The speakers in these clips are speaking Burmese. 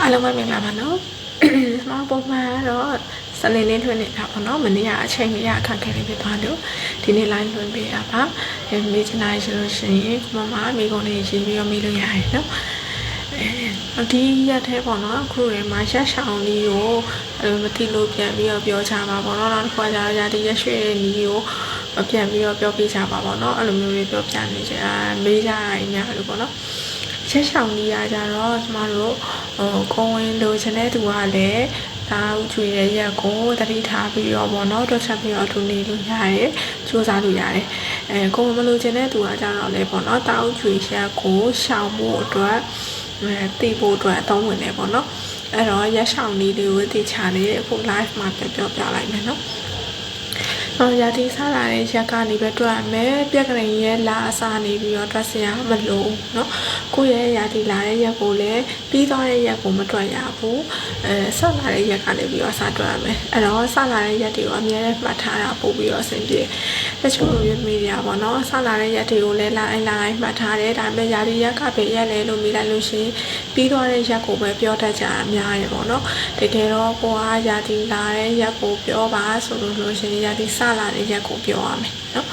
အားလုံးပဲမင်္ဂလာပါနော်။မပုံမှန်တော့စနေနေ့ထွန်းနေတာပေါ့နော်။မနေ့ကအချိန်ကြီးအခက်အခဲတွေဖြစ်သွားလို့ဒီနေ့ line လွှင့်ပေးရပါ။အဲမေးချင်တာရှိလို့ရှိရင်ကိုမမမိကုန်လေးရေးပြီးတော့မေးလို့ရတယ်နော်။အဲဒီရက်သေးပေါ့နော်အခုရေမှာရက်ရှောင်းလေးကိုအဲမသိလို့ပြန်ပြီးတော့ပြောချပါပေါ့နော်နောက်တစ်ခါကျတော့ရာဒီရက်ရွှေတဲ့နီးကိုပြန်ပြီးတော့ပြောပြချပါပေါ့နော်အဲ့လိုမျိုးလေးပြောပြနေကြမေးကြရရင်များလို့ပေါ့နော် ရက်ရှောင်းလေးရကြတော့ကျမတို့ဟိုကိုဝင်လိုချင်တဲ့သူကလည်းဒါဥချွေရဲ့ရက်ကိုတတိထားပြီးတော့ပေါ့နော်တွက်ချက်ပြီးတော့သူနေလို့ရတယ်စူးစမ်းလို့ရတယ်အဲကိုမလိုချင်တဲ့သူကကြတော့လေပေါ့နော်တာဥချွေရက်ကိုရှောင်ဖို့အတွက်အဲတည်ဖို့အတွက်အသုံးဝင်နေပေါ့နော်အဲ့တော့ရက်ရှောင်းလေးတွေကိုတည်ချလေးအခု live မှာပြပြောပြလိုက်မယ်နော် တော့ရာသီစားလာတဲ့ရက်ကနေပဲတွေ့ရမယ်ပြက်ကလေးရဲ့လာအစားနေပြီးတော့တွက်စရာမလိုเนาะကိုယ့်ရဲ့ရာသီလာတဲ့ရက်ကိုလည်းပြီးသွားတဲ့ရက်ကိုမတွက်ရဘူးအဲဆက်လာတဲ့ရက်ကနေပြီးတော့စားတွက်ရမယ်အဲ့တော့ဆက်လာတဲ့ရက်တွေကိုအများနဲ့မှတ်ထားတာပို့ပြီးတော့အဆင်ပြေတချို့ရွေးမိရပါတော့ဆက်လာတဲ့ရက်တွေကိုလည်းလာအိုင်လာအိုင်မှတ်ထားတယ်ဒါပေမဲ့ရာသီရက်ကပဲရက်လဲလို့မိလိုက်လို့ရှိရင်ပြီးသွားတဲ့ရက်ကိုပဲပြောတတ်ကြအများရပေါ့နော်တကယ်တော့ကိုကရာသီလာတဲ့ရက်ကိုပြောပါဆိုလို့လို့ရှိရင်ရာသီစ လာတဲ့ရက်ကိုပြောရမယ်နော်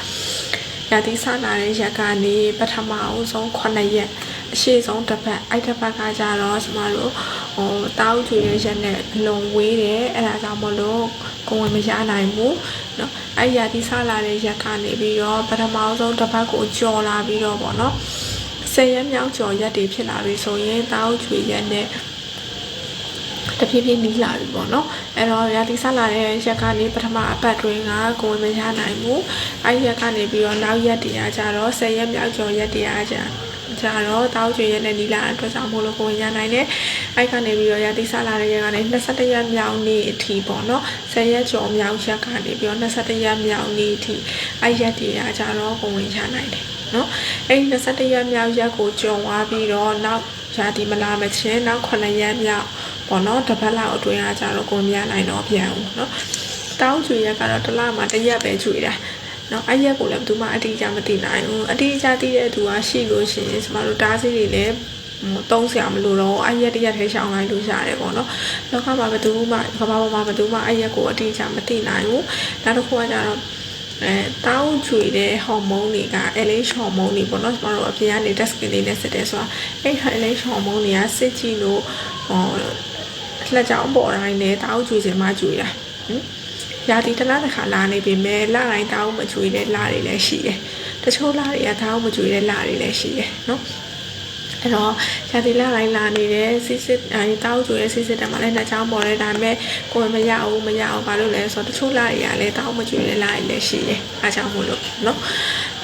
ရာသီစလာတဲ့ရက်ကနေပထမအဦးဆုံး9ရက်အရှိဆုံးတစ်ပတ်အဲ့တစ်ပတ်ကကြတော့ကျမတို့ဟိုတောက်ချွေရဲ့ရက်နဲ့အလုံးဝေးတယ်အဲ့ဒါကြောင့်မလို့ကိုဝင်မရနိုင်ဘူးเนาะအဲ့ရာသီစလာတဲ့ရက်ကနေပြီးတော့ပထမအဆုံးတစ်ပတ်ကိုကြော်လာပြီးတော့ပေါ့နော်ဆယ်ရက်မြောက်ကြော်ရက်တွေဖြစ်လာပြီဆိုရင်တောက်ချွေရက်နဲ့ တဖြည်းဖြည်းနီးလာပြီပေါ့နော်အဲ့တော့ရာသီဆက်လာတဲ့ရက်ကနေပထမအပတ်တွင်ကကိုယ်မရနိုင်ဘူးအဲ့ရက်ကနေပြီးတော့နောက်ရက်တည်းအားကြတော့10ရက်မြောက်ကျော်ရက်တည်းအားကြကြတော့တောက်ကျွေရက်နဲ့နီလာအတွက်ကြောင့်မို့လို့ကိုယ်ရနိုင်တယ်အဲ့ကနေပြီးတော့ရာသီဆက်လာတဲ့ရက်ကနေ21ရက်မြောက်နေ့အထိပေါ့နော်10ရက်ကျော်မြောက်ရက်ကနေပြီးတော့21ရက်မြောက်နေ့အထိအဲ့ရက်တည်းအားကြတော့ကိုယ်ရနိုင်တယ်နော်အဲ့21ရက်မြောက်ရက်ကိုကြုံသွားပြီးတော့နောက် ရာသီမလာမချင်းနောက်9ရက်မြောက်ပေါ့နော်တစ်ပတ်လောက်အတွင်းအားကြတော့ကိုမရနိုင်တော့ပြန်ဘူးနော်တောင်းကျွေရက်ကတော့တစ်လမှာတစ်ရက်ပဲကျွေတာနော်အဲ့ရက်ကိုလည်းဘယ်သူမှအတိအကျမသိနိုင်ဘူးအတိအကျသိတဲ့သူကရှိလို့ရှိရင်ကျမတို့တားစီတွေလည်းတုံးစရာမလိုတော့အဲ့ရက်တရက်ထဲရှောင်းလိုက်လို့ရတယ်ပေါ့နော်လောကမှာဘယ်သူမှကမ္ဘာပေါ်မှာဘယ်သူမှအဲ့ရက်ကိုအတိအကျမသိနိုင်ဘူးနောက်တစ်ခုကကြတော့ အဲတောင်းချွေတဲ့ဟော်မုန်းတွေက LH ဟော်မုန်းတွေပေါ့နော်ကျမတို့အပြင်ကနေ test skin လေးနဲ့စစ်တယ်ဆိုတာအဲ့ LH ဟော်မုန်းတွေကစစ်ကြည့်လို့ဟောလက်ကြောင်းပေါ်တိုင်းနဲ့တောင်းချွေစင်မှချွေတာဟင်ရာသီတစ်လတစ်ခါလာနေပြီမဲ့လတိုင်းတောင်းမချွေတဲ့လတွေလည်းရှိတယ်တချို့လတွေကတောင်းမချွေတဲ့လတွေလည်းရှိတယ်နော် အဲ့တော့ရာသီလတိုင်းလာနေတဲ့စစ်စစ်အဲတောက်ကျွေးစစ်စစ်တက်မှာလည်းနှစ်ချောင်းပေါ်တယ်ဒါပေမဲ့ကိုယ်မရအောင်မရအောင်ဘာလို့လဲဆိုတော့တချို့လတွေကလည်းတောက်မကျွေးတဲ့လတွေလည်းရှိတယ်အားကြောင့်မို့လို့နော်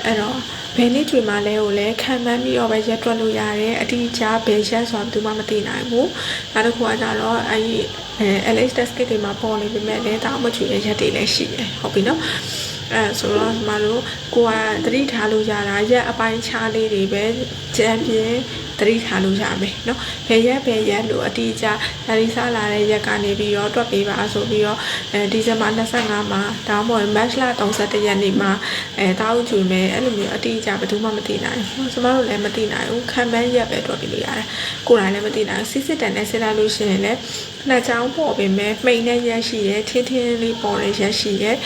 အဲ့တော့ဘယ်နေ့ကျွေးမှလဲကိုလည်းခံမှန်းပြီးတော့ပဲရက်တွက်လို့ရတယ်အတိအကျဘယ်ရက်ဆိုတာဘယ်သူမှမသိနိုင်ဘူးနောက်တစ်ခုကကြတော့အဲဒီအဲ LH test kit တွေမှာပေါ်နေပေမဲ့လည်းတောက်မကျွေးတဲ့ရက်တွေလည်းရှိတယ်ဟုတ်ပြီနော်အဲဆိုတော့ကျမတို့ကိုကတတိထားလို့ရတာရက်အပိုင်းခြားလေးတွေပဲချန်ပီယံတတိထားလို့ရမယ်เนาะဘယ်ရက်ဘယ်ရက်လို့အတိအကျဒါရီစားလာတဲ့ရက်ကနေပြီးတော့တွက်ပေးပါဆိုပြီးတော့အဲဒီဇင်ဘာ25မှာတောင်းပေါ်မတ်လ31ရက်နေ့မှာအဲတောင်းကျွေမယ်အဲ့လိုမျိုးအတိအကျဘယ်သူမှမသိနိုင်ဘူးကျမတို့လည်းမသိနိုင်ဘူးခံမှန်းရက်ပဲတွက်ပြီးလို့ရတယ်ကိုယ်တိုင်လည်းမသိနိုင်ဘူးစစ်စစ်တန်နဲ့စစ်လိုက်လို့ရှိရင်လည်းနှစ်ချောင်းပေါ်ပေမဲ့မှိန်တဲ့ရက်ရှိတယ်ထင်းထင်းလေးပေါ်တဲ့ရက်ရှိတယ်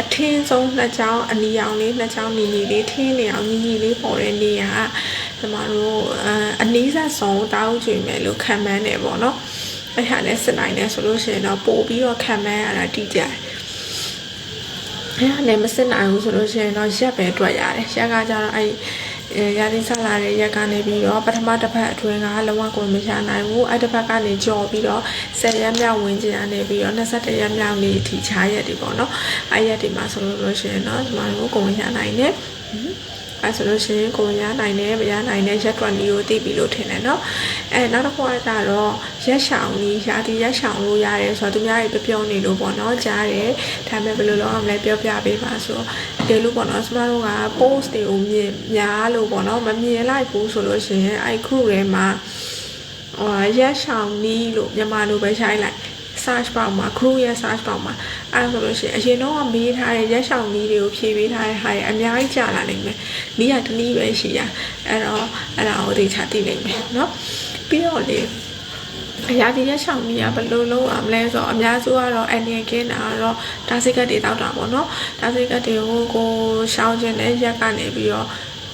အထင်းဆုံးနှစ်ချောင်းအနီရောင်လေးနှစ်ချောင်းနီနီလေးထင်းနေအောင်ညီညီလေးပေါ်တဲ့နေရာကျ မတို့အနီးဆက်ဆုံးတောင်းကျွေမယ်လို့ခံမှန်းတယ်ပေါ့နော်အဲ့ဟာလည်းစစ်နိုင်တယ်ဆိုလို့ရှိရင်တော့ပို့ပြီးတော့ခံမှန်းရတာတိကျတယ်အဲ့ဒါလည်းမစစ်နိုင်ဘူးဆိုလို့ရှိရင်တော့ရက်ပဲတွေ့ရတယ်ရက်ကကြတော့အဲ့ရာသီဆက်လာတဲ့ရက်ကနေပြီးတော့ပထမတစ်ပတ်အတွင်းကလုံးဝကိုမရနိုင်ဘူးအဲ့တစ်ပတ်ကနေကြော်ပြီးတော့10ရက်မြောက်ဝင်ကျင်ကနေပြီးတော့21ရက်မြောက်နေ့အထိခြားရက်တွေပေါ့နော်အဲ့ရက်တွေမှာဆိုလို့ရှိရင်တော့ဒီမှာကိုကိုရနိုင်တယ် အဲဆိုလို့ရှိရင်ကိုရနိုင်တယ်မရနိုင်တဲ့ရက်တွက်နီကိုသိပြီလို့ထင်တယ်เนาะအဲနောက်တစ်ခုကကြတော့ရက်ရှောင်နီရာဒီရက်ရှောင်လို့ရတယ်ဆိုတော့သူများတွေပြောပြောနေလို့ပေါ့เนาะကြားတယ်ဒါပေမဲ့ဘယ်လိုလုပ်အောင်လဲပြောပြပေးပါဆိုတော့ဒီလိုပေါ့เนาะကျမတို့က post တွေကိုမြင်များလို့ပေါ့เนาะမမြင်လိုက်ဘူးဆိုလို့ရှိရင်အဲ group ထဲမှာဟိုရက်ရှောင်နီလို့မြန်မာလိုပဲရှိုင်းလိုက် search bar မှာ crew ရဲ့ search bar မှာအဲ့ဒါဆိုလို့ရှိရင်အရင်တော့မေးထားတဲ့ရက်ရှောင်နည်းတွေကိုဖြည့်ပေးထားတဲ့ဟာတွေအများကြီးကြာလာနိုင်မယ်။နည်းကတနည်းပဲရှိရ။အဲ့တော့အဲ့ဒါကိုသိချသိနိုင်မယ်နော်။ပြီးတော့လေအရာဒီရက်ရှောင်နေရဘယ်လိုလုပ်အောင်လဲဆိုတော့အများစုကတော့အန်ဒီကင်းတာတော့ဒါစိတ်ကတ်တွေတောက်တာပေါ့နော်ဒါစိတ်ကတ်တွေကိုကိုရှောင်ခြင်းနဲ့ရက်ကနေပြီးတော့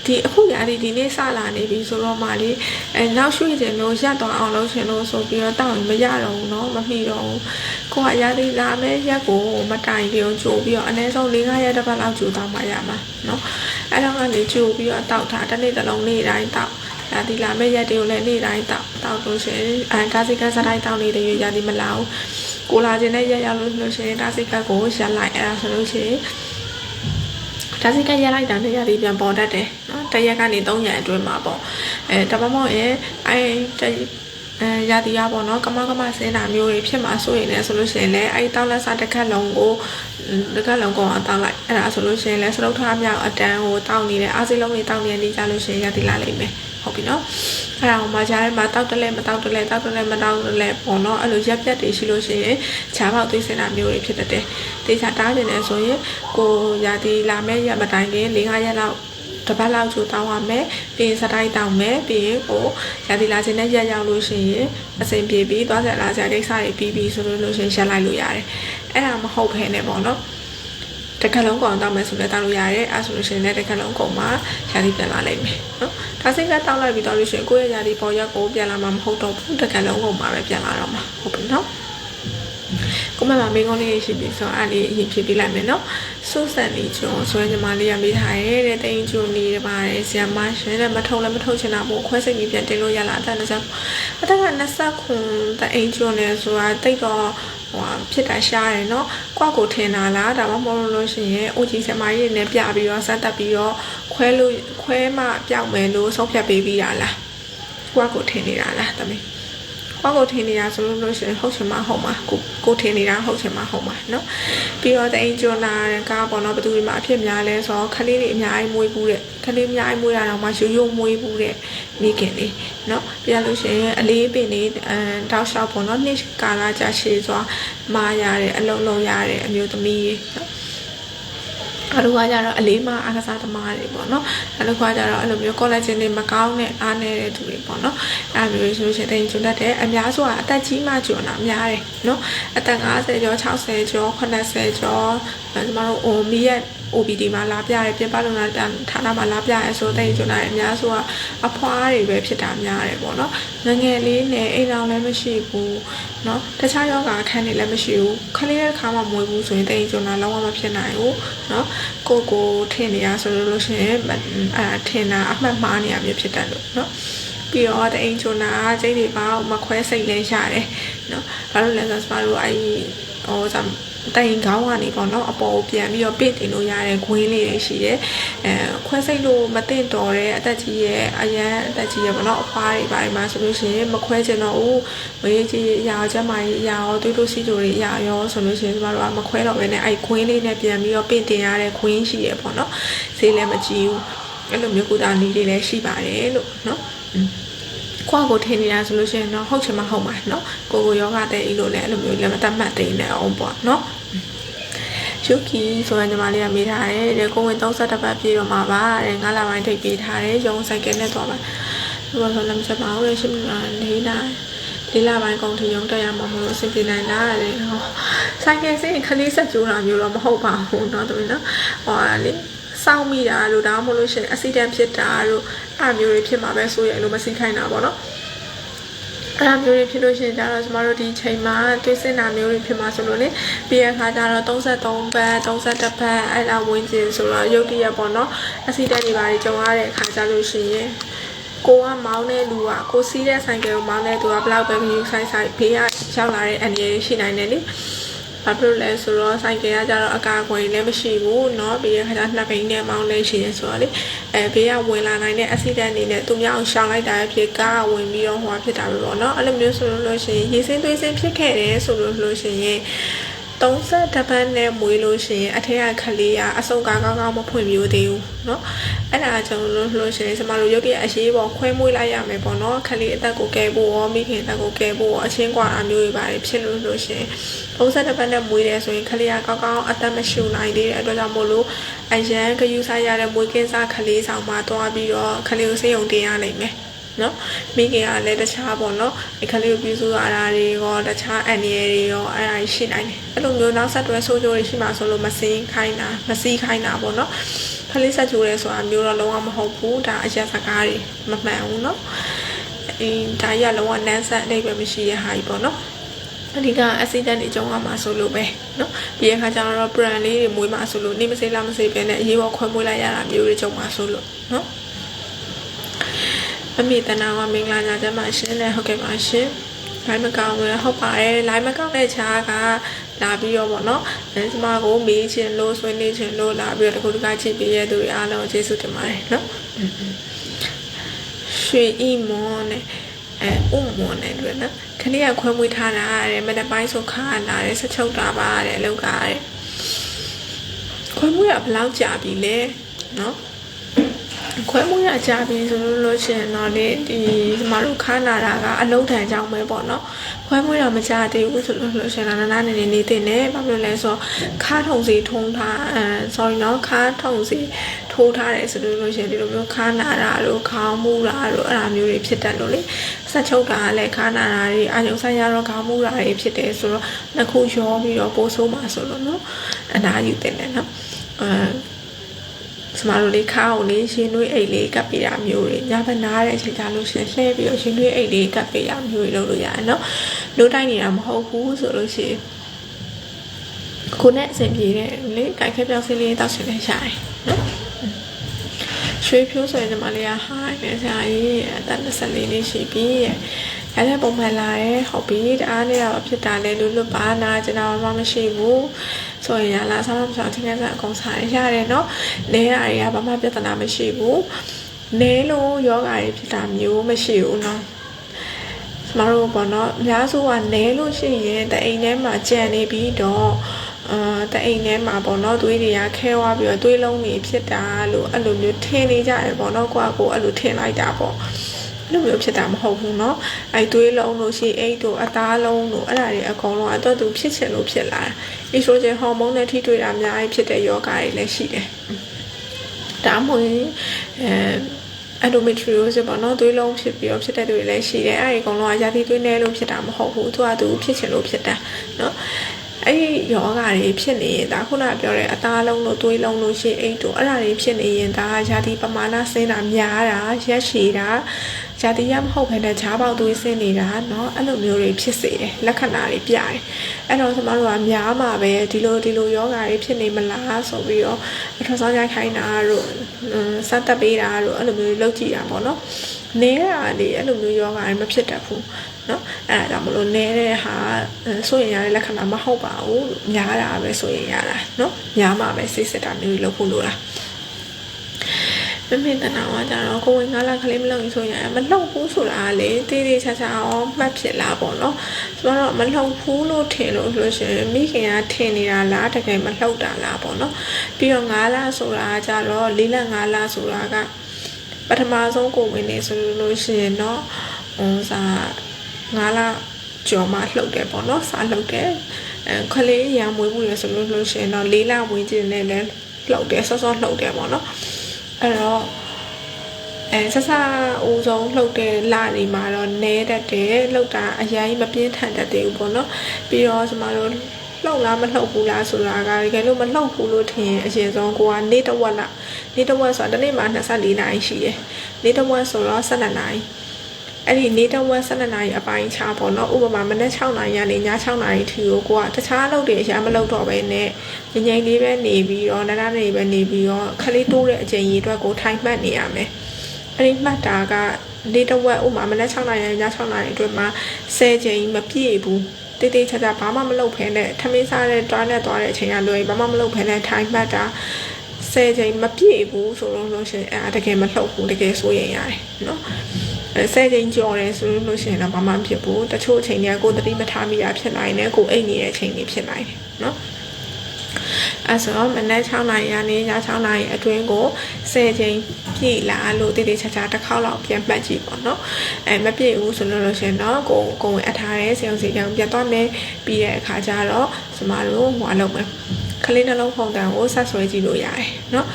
ဒီအခုရာဒီဒီနေ့စလာနေပြီဆိုတော့မှလေအဲနောက်ရွှေ့ခြင်းလို့ရက်သွားအောင်လုပ်ရှင်လို့ဆိုပြီးတော့တောက်ရင်မရတော့ဘူးเนาะမမိတော့ဘူးကိုကရာဒီလာမဲ့ရက်ကိုမတိုင်ပြုံကြိုပြီးတော့အနည်းဆုံး၄၅ရက်တစ်ပတ်လောက်ကြိုတောက်မှရမှာเนาะအဲတော့ကနေကြိုပြီးတော့တောက်တာတစ်နေ့တစ်လုံးနေ့တိုင်းတောက်ရာဒီလာမဲ့ရက်တွေကိုလည်းနေ့တိုင်းတောက်တောက်လို့ရှိရင်အဲဒါစိတ်ကစတိုင်းတောက်နေတဲ့ရွရာဒီမလာဘူးကိုလာခြင်းနဲ့ရက်ရောက်လို့လို့ရှိရင်ဒါစိတ်ကကိုရက်လိုက်အဲဒါဆိုလို့ရှိရင်ဒါစိတ်ကရက်လိုက်တာနဲ့ရာဒီပြန်ပေါ်တတ်တယ်နော် ะ တရက်ကနေ3ရက်အတွင်းမှာပေါ့အဲတပတ်မောင်ရဲ့အဲအဲရာတီရပေါ့နော်ကမကမစင်းတာမျိုးတွေဖြစ်မှာစိုးရင်လည်းဆိုလို့ရှိရင်လည်းအဲဒီတောက်လက်စားတစ်ခက်လုံးကိုတစ်ခက်လုံးကိုအောင်တောက်လိုက်အဲ့ဒါဆိုလို့ရှိရင်လည်းစရုပ်ထားမြောက်အတန်းကိုတောက်နေတဲ့အားစိလုံးတွေတောက်နေနေကြလို့ရှိရင်ရာတီလာလိမ့်မယ်ဟုတ်ပြီနော်အဲ့ဒါဟိုမှာကြားထဲမှာတောက်တလဲမတောက်တလဲတောက်တလဲမတောက်တလဲပေါ့နော်အဲ့လိုရက်ပြက်တွေရှိလို့ရှိရင်ခြားပေါက်သိစင်တာမျိုးတွေဖြစ်တတ်တယ်တေချာတားနေတယ်ဆိုရင်ကိုရာတီလာမဲ့ရက်မတိုင်ခင်၄၅ရက်လောက် တပတ်လောက်ကျတောင်းရမယ်ပြီးရင်စတိုင်းတောင်းမယ်ပြီးရင်ကိုရာသီလာခြင်းနဲ့ရက်ရောက်လို့ရှိရင်အဆင်ပြေပြီးသွားဆက်လာစရာကိစ္စတွေပြီးပြီးဆိုလို့လို့ရှိရင်ရက်လိုက်လို့ရတယ်အဲ့ဒါမဟုတ်ဘဲနဲ့ပေါ့နော်တကယ်လုံးကောင်တောက်မယ်ဆိုလည်းတောက်လို့ရတယ်အဲဆိုလို့ရှိရင်လည်းတကယ်လုံးကောင်မှာယာတီပြန်လာလိမ့်မယ်နော်ဒါစိတ်ကတောက်လိုက်ပြီးတော့လို့ရှိရင်ကိုယ့်ရဲ့ယာတီပေါ်ရက်ကိုပြန်လာမှာမဟုတ်တော့ဘူးတကယ်လုံးကောင်မှာပဲပြန်လာတော့မှာဟုတ်ပြီနော် ကိုမမှာမိန်းကုန်းလေးရှိပြီဆိုတော့အဲ့လေးအရင်ဖြည့်ပေးလိုက်မယ်နော်ဆုဆန်လေးကျွန်တော်ဆွဲညီမလေးရမေးထားရဲတဲ့တိန်ကျူနေတပါတယ်ဆီယမရှင်တဲ့မထုံလည်းမထုံချင်တာပေါ့ခွဲစိတ်ကြီးပြန်တင်လို့ရလားအသက်20အသက်က29တိန်ကျူနေဆိုတာတိတ်တော့ဟိုဖြစ်တာရှားတယ်နော်ကွက်ကိုထင်တာလားဒါမှမဟုတ်လို့ရှိရင်အိုကြီးဆမကြီးနဲ့ပြပြီးတော့စက်တက်ပြီးတော့ခွဲလို့ခွဲမှပြောက်မယ်လို့ဆုံးဖြတ်ပေးပြီးတာလားကွက်ကိုထင်နေတာလားသမီး ကွာကိုထင်နေတာဆိုလို့လို့ရှိရင်ဟုတ်ချင်မှဟုတ်မှာကိုကိုထင်နေတာဟုတ်ချင်မှဟုတ်မှာเนาะပြီးတော့တိန်ကျွန်းလာကားပေါ့နော်ဘယ်သူတွေမှအဖြစ်များလဲဆိုတော့ခလေးတွေအများကြီးမွေးဘူးတဲ့ခလေးအများကြီးမွေးတာတော့မှရိုးရိုးမွေးဘူးတဲ့မိခင်လေးเนาะပြရလို့ရှိရင်အလေးပင်လေးအဲတောက်လျှောက်ပေါ့နော်နှစ်ကာလကြာရှည်စွာမာရတဲ့အလုံးလုံးရတဲ့အမျိုးသမီးတွေเนาะ အလူကကြတော့အလေးမအားကစားသမားတွေပေါ့နော်အလူကကြတော့အဲ့လိုမျိုး collagen တွေမကောင်းတဲ့အားနေတဲ့သူတွေပေါ့နော်အဲ့လိုမျိုးဆိုလို့ရှိရင်တင်ကျွတ်တတ်တယ်အများစုကအသက်ကြီးမှကျွတ်တာများတယ်နော်အသက်50ကျော်60ကျော်80ကျော်ကျမတို့အိုမီရဲ့ OBD မှာလာပြရဲပြင်ပလုံလာဌာနမှာလာပြရဲဆိုတဲ့ကျွန်တော်အများစုကအဖွားတွေပဲဖြစ်တာများတယ်ပေါ့နော်ငငယ်လေးနဲ့အိမ်အောင်လည်းမရှိဘူးเนาะတခြားယောဂအခန်းတွေလည်းမရှိဘူးခလေးတဲ့ခါမှမွေးဘူးဆိုရင်တိမ်ကျွန်တော်လုံးဝမဖြစ်နိုင်ဘူးเนาะကိုကိုထင်နေရဆိုလို့ရှိရင်အဲထင်တာအမှတ်မှားနေရမျိုးဖြစ်တတ်လို့เนาะပြီးတော့တိမ်ကျွန်တာကျိတ်တွေပါမခွဲစိတ်လဲရတယ်เนาะဘာလို့လဲဆိုတော့ကျမတို့အဲ့ဟို တိုင်ခေါင်းကနေပေါ့နော်အပေါ်ကိုပြန်ပြီးတော့ပင့်တင်လို့ရတဲ့ခွင်းလေးတွေရှိတယ်အဲခွဲစိတ်လို့မတင်တော်တဲ့အသက်ကြီးရဲ့အရန်အသက်ကြီးရဲ့ပေါ့နော်အဖွားတွေပါဒီမှာဆိုလို့ရှိရင်မခွဲချင်တော့ဘူးဝေးကြီးအရာချက်မှအရာရောသွေးတို့စီးကြိုတွေအရာရောဆိုလို့ရှိရင်ကျမတို့ကမခွဲတော့ဘဲနဲ့အဲ့ခွင်းလေးနဲ့ပြန်ပြီးတော့ပင့်တင်ရတဲ့ခွင်းရှိရပေါ့နော်ဈေးလည်းမကြည့်ဘူးအဲ့လိုမျိုးကုသနည်းတွေလည်းရှိပါတယ်လို့နော်ခွာကိုထင်နေတာဆိုလို့ရှိရင်တော့ဟုတ်ချင်မှဟုတ်မှာเนาะကိုကိုယောဂတဲ့ဤလို့လည်းအဲ့လိုမျိုးလည်းမတတ်မှတ်သိနေအောင်ပေါ့เนาะ ယူကီဆိုရင်ညီမလေးကမေးထားတယ်တဲ့ကိုဝင်31ပတ်ပြည့်တော့မှာပါတဲ့ငါးလပိုင်းထိပ်ပေးထားတယ်ရုံဆိုင်ကဲနဲ့သွားပါဘာလို့လဲမချက်ပါဘူးလေရှင်းလာနေနာလေးလပိုင်းကုန်ထရုံတက်ရမှာမလို့အဆင်ပြေနိုင်လားတဲ့ဟောဆိုင်ကယ်စိခလေးဆက်ကျိုးတာမျိုးတော့မဟုတ်ပါဘူးเนาะတမီးနော်ဟောလေစောင့်မိတာလို့ဒါမှမဟုတ်လို့ရှိရင် accident ဖြစ်တာလို့အဲ့မျိုးတွေဖြစ်မှာပဲဆိုရင်လို့မစိခိုင်းတာပေါ့နော် အဲ့လိုမျိုးတွေဖြစ်လို့ရှိရင်ကျတော့ကျမတို့ဒီချိန်မှာတွေးစင်တာမျိုးတွေဖြစ်မှာဆိုလို့လေပြီးရခါကျတော့33ဘတ်31ဘတ်အဲ့လောက်ဝင်းကျင်ဆိုတော့ရုပ်တရက်ပေါ့နော်အစီတက်တွေပါကြုံရတဲ့အခါကျလို့ရှိရင်ကိုကမောင်းတဲ့လူကကိုစီးတဲ့ဆိုင်ကယ်ကိုမောင်းတဲ့သူကဘလောက်ပဲခရီးဆိုင်ဆိုင်ဘေးကရောက်လာတဲ့အန်ဒီရရှိနိုင်တယ်လေ ဘာဖြစ်လို့လဲဆိုတော့ဆိုင်ကယ်ကကြတော့အကာအကွယ်လည်းမရှိဘူးเนาะပြီးရခါကျနှစ်ဘိန်းနဲ့မောင်းလဲရှိရဆိုတော့လေအဲဘေးကဝင်လာနိုင်တဲ့အက်ဆီဒန့်အနေနဲ့သူများအောင်ရှောင်လိုက်တာဖြစ်ကားဝင်ပြီးတော့ဟိုဖြစ်တာပဲပေါ့เนาะအဲ့လိုမျိုးဆိုလို့ရှိရင်ရေစင်းသွေးစင်းဖြစ်ခဲ့တယ်ဆိုလို့လို့ရှိရင် 30တပတ်နဲ့မွေးလို့ရှိရင်အထက်ကခလေးကအစုံကားကောင်းကောင်းမဖွင့်ပြသေးဘူးเนาะအဲ့ဒါကြောင့်လို့လို့ရှိရင်ကျမတို့ရုပ်တရက်အရေးပေါ်ခွဲမွေးလိုက်ရမယ်ပေါ့เนาะခလေးအသက်ကိုကယ်ဖို့ရောမိခင်အသက်ကိုကယ်ဖို့ရောအချင်းကွာအမျိုးတွေပါတယ်ဖြစ်လို့လို့ရှိရင်30တပတ်နဲ့မွေးတယ်ဆိုရင်ခလေးကကောင်းကောင်းအသက်မရှူနိုင်သေးတဲ့အတွက်ကြောင့်မို့လို့အရန်ဂယူစားရတဲ့မွေးကင်းစားခလေးဆောင်မှာတွားပြီးတော့ခလေးကိုစိတ်ုံတင်ရနိုင်မယ် နော်မိခင်ကလည်းတခြားပေါ့နော်အခလေးကိုပြုစုရတာတွေရောတခြားအန်ဒီရတွေရောအဲ့ဒါရှိနိုင်တယ်အဲ့လိုမျိုးနောက်ဆက်တွဲဆိုးကျိုးတွေရှိမှဆိုလို့မစင်းခိုင်းတာမစီးခိုင်းတာပေါ့နော်ခလေးဆက်ကျိုးရဲဆိုတာမျိုးတော့လုံးဝမဟုတ်ဘူးဒါအရက်စကားတွေမမှန်ဘူးနော်အင်းဒါရလုံးဝနန်းဆက်အတိတ်ပဲမရှိရဟာကြီးပေါ့နော်အဓိက accident တွေကြုံရမှာဆိုလို့ပဲเนาะပြီးရခါကျတော့ brand လေးတွေမွေးမှာဆိုလို့နေမစေးလားမစေးပဲနဲ့အရေးပေါ်ခွဲမွေးလိုက်ရတာမျိုးတွေကြုံမှာဆိုလို့เนาะ အမိတနာကမင်္ဂလာညချမ်းပါရှင်နဲ့ဟုတ်ကဲ့ပါရှင်လိုင်းမကောင်းဘူးဟုတ်ပါတယ်လိုင်းမကောင်းတဲ့ခြားကလာပြီးတော့ဗောနော်အဲကျမကိုမေးချင်လို့ဆွေးနွေးချင်လို့လာပြီးတော့တကူတကကြည့်ပေးရတဲ့သူတွေအားလုံးကျေးဇူးတင်ပါတယ်နော်ရွှေဤမွန်နဲ့အဲဥမွန်နဲ့တွေ့နော်ခဏကခွဲမွေးထားတာတဲ့မနေ့ပိုင်းဆိုခါလာတယ်ဆက်ချုပ်တာပါတဲ့အလုပ်ကတဲ့ခွဲမွေးကဘယ်လောက်ကြာပြီလဲနော် ခွဲမှုရကြပြီဆိုလို့လို့ရှိရင်တော့လေဒီကျမတို့ခါနာတာကအလုံးထန်ကြောင်းပဲပေါ့နော်ခွဲမှုရမကြသေးဘူးဆိုလို့လို့ရှိရင်တော့နာနာနေနေနေတင်နေဘာဖြစ်လို့လဲဆိုတော့ခါထုံစီထုံးထားအဲ sorry နော်ခါထုံစီထိုးထားတယ်ဆိုလို့လို့ရှိရင်ဒီလိုမျိုးခါနာတာတို့ခေါင်းမူတာတို့အဲ့လိုမျိုးတွေဖြစ်တတ်လို့လေဆက်ချုပ်တာကလည်းခါနာတာတွေအာယုံဆိုင်ရတော့ခေါင်းမူတာတွေဖြစ်တယ်ဆိုတော့နှစ်ခုရောပြီးတော့ပိုးဆိုးမှာဆိုလို့နော်အနာယူတင်တယ်နော်အဲ ကျမတို့လေးခါအောင်လေးရှင်နှွေးအိတ်လေးကပ်ပေးတာမျိုးတွေညဘနားတဲ့အချိန်ကြလို့ရှင်လှည့်ပြီးတော့ရှင်နှွေးအိတ်လေးကပ်ပေးတာမျိုးတွေလုပ်လို့ရတယ်နော်လို့တိုင်းနေတာမဟုတ်ဘူးဆိုလို့ရှိရင်ကိုနဲ့အဆင်ပြေတဲ့လေကြိုက်ခဲပြောင်းစင်းလေးတောက်ရှင်နေရှာတယ်နော်ရွှေဖြိုးဆိုရင်ညီမလေးကဟာနေဆရာကြီးအသက်24နှစ်ရှိပြီ ဒါနဲ့ပုံမှန်လာရဲဟုတ်ပြီတအားနဲ့တော့ဖြစ်တာလေလူလွတ်ပါနာကျွန်တော်မှမရှိဘူးဆိုရင်ရလာဆောင်းဆောင်းချင်းချင်းဆက်အကုန်စားရတယ်နော်နဲတာတွေကဘာမှပြဿနာမရှိဘူးနဲလို့ယောဂါတွေဖြစ်တာမျိုးမရှိဘူးနော်ကျမတို့ပေါ့နော်အများစုကနဲလို့ရှိရင်တအိမ်ထဲမှာကြံနေပြီးတော့အာတအိမ်ထဲမှာပေါ့နော်သွေးတွေကခဲဝါပြီးတော့သွေးလုံးတွေဖြစ်တာလို့အဲ့လိုမျိုးထင်နေကြတယ်ပေါ့နော်ကိုကကိုအဲ့လိုထင်လိုက်တာပေါ့ လိုမျိုးဖြစ်တာမဟုတ်ဘူးเนาะအဲသွေးလုံးလို့ရှိအိတ်တို့အသားလုံးတို့အဲ့ဒါတွေအကုန်လုံးအတော့သူဖြစ်ချင်လို့ဖြစ်လာတာအီစထရိုဂျင်ဟော်မုန်းနဲ့ထိတွေ့တာအများကြီးဖြစ်တဲ့ယောဂါတွေလည်းရှိတယ်ဒါမှမဟုတ်အဲ endometriosis ပေါ့နော်သွေးလုံးဖြစ်ပြီးတော့ဖြစ်တဲ့တွေလည်းရှိတယ်အဲဒီအကုန်လုံးကရာသီသွေးနည်းလို့ဖြစ်တာမဟုတ်ဘူးသူကသူဖြစ်ချင်လို့ဖြစ်တာเนาะအဲ့ဒီယောဂါတွေဖြစ်နေရင်ဒါခုနပြောတဲ့အသားလုံးတို့သွေးလုံးတို့ရှေ့အိတ်တို့အဲ့ဒါတွေဖြစ်နေရင်ဒါရာသီပမာဏဆင်းတာများတာရက်ရှည်တာ ဇာတိရမဟုတ်ဘဲနဲ့ဈာပေါက်သွေးဆင်းနေတာเนาะအဲ့လိုမျိုးတွေဖြစ်စေတယ်လက္ခဏာတွေပြတယ်အဲ့တော့ကျမတို့ကများမှာပဲဒီလိုဒီလိုယောဂါတွေဖြစ်နေမလားဆိုပြီးတော့အထောက်ဆောင်ရခိုင်းတာတို့စမ်းတက်ပေးတာတို့အဲ့လိုမျိုးလုပ်ကြည့်တာပေါ့နော်နေတာလေအဲ့လိုမျိုးယောဂါတွေမဖြစ်တတ်ဘူးနော်အဲ့ဒါကြောင့်မလို့နေတဲ့ဟာဆိုရင်ရတဲ့လက္ခဏာမဟုတ်ပါဘူးများတာပဲဆိုရင်ရတာနော်များမှာပဲစိတ်စစ်တာမျိုးလုပ်ဖို့လိုတာ မမေတနာကကြတော့ကိုဝင်ငါးလကလေးမလုပ်ရင်ဆိုရင်မလုပ်ဘူးဆိုတာလေတေးသေးချာချာအောင်မှတ်ဖြစ်လာပေါ့နော်ကျမတို့မလုပ်ဘူးလို့ထင်လို့လို့ရှင်မိခင်ကထင်နေတာလားတကယ်မလှုပ်တာလားပေါ့နော်ပြီးတော့ငါးလဆိုတာကြတော့လေးလငါးလဆိုတာကပထမဆုံးကိုဝင်နေဆိုလို့ရှိရင်တော့ဟိုစားငါးလကျော်မှလှုပ်တယ်ပေါ့နော်စားလှုပ်တယ်အဲခလေးရံမွေးမှုရဆိုလို့လို့ရှိရင်တော့လေးလဝင်ကျင်နေလဲလှုပ်တယ်စောစောလှုပ်တယ်ပေါ့နော် အဲ့တော့အဲဆဆဦးဆုံးလှုပ်တဲ့လတွေမှာတော့နဲတတ်တယ်လှုပ်တာအရင်မပြင်းထန်တတ်သေးဘူးပေါ့နော်ပြီးတော့ကျမတို့လှုပ်လားမလှုပ်ဘူးလားဆိုတာကတကယ်လို့မလှုပ်ဘူးလို့ထင်အရင်ဆုံးကိုကနေတဝက်လားနေတဝက်ဆိုတာတနေ့မှာ24နာရီရှိတယ်နေတဝက်ဆိုတော့12နာရီ အဲ့ဒီနေတဝက်12နာရီအပိုင်းခြားပေါ့နော်ဥပမာမနက်6နာရီကနေည6နာရီထိကိုကိုကတခြားအလုပ်တွေအရာမလုပ်တော့ဘဲနဲ့ငြိမ်ငြိမ်လေးပဲနေပြီးတော့နားနားနေပဲနေပြီးတော့ခလေးတိုးတဲ့အချိန်ကြီးအတွက်ကိုထိုင်မှတ်နေရမယ်အဲ့ဒီမှတ်တာကနေတဝက်ဥပမာမနက်6နာရီည6နာရီအတွက်မှာ10ချိန်မပြည့်ဘူးတေးသေးချာချာဘာမှမလုပ်ဖ ೇನೆ ထမင်းစားတဲ့တွားနဲ့သွားတဲ့အချိန်ကလွယ်ဘာမှမလုပ်ဖ ೇನೆ ထိုင်မှတ်တာ10ချိန်မပြည့်ဘူးဆိုတော့လို့ရှိရင်အဲတကယ်မလှုပ်ဘူးတကယ်စိုးရင်ရတယ်နော် ဆယ်ချိန်ကြော်တယ်ဆိုလို့ရှိရင်တော့ဘာမှမဖြစ်ဘူးတချို့အချိန်တွေကကိုယ်တတိမထားမိတာဖြစ်နိုင်တယ်ကိုယ်အိတ်နေတဲ့အချိန်တွေဖြစ်နိုင်တယ်နော်အဲဆိုတော့မနက်6နာရီကနေည6နာရီအတွင်းကို10ချိန်ပြည့်လာလို့တိတိကျကျတစ်ခေါက်လောက်ပြန်ပတ်ကြည့်ပေါ့နော်အဲမပြည့်ဘူးဆိုလို့လို့ရှင်တော့ကိုကိုဝင်အထားတဲ့စေုံစီကံပြန်သွားမယ်ပြီးတဲ့အခါကျတော့ကျမတို့ဟိုအလုပ်မယ်ကလေးနှလုံးဖုန်တန်ကိုဆက်ဆွဲကြည့်လို့ရတယ်เนาะ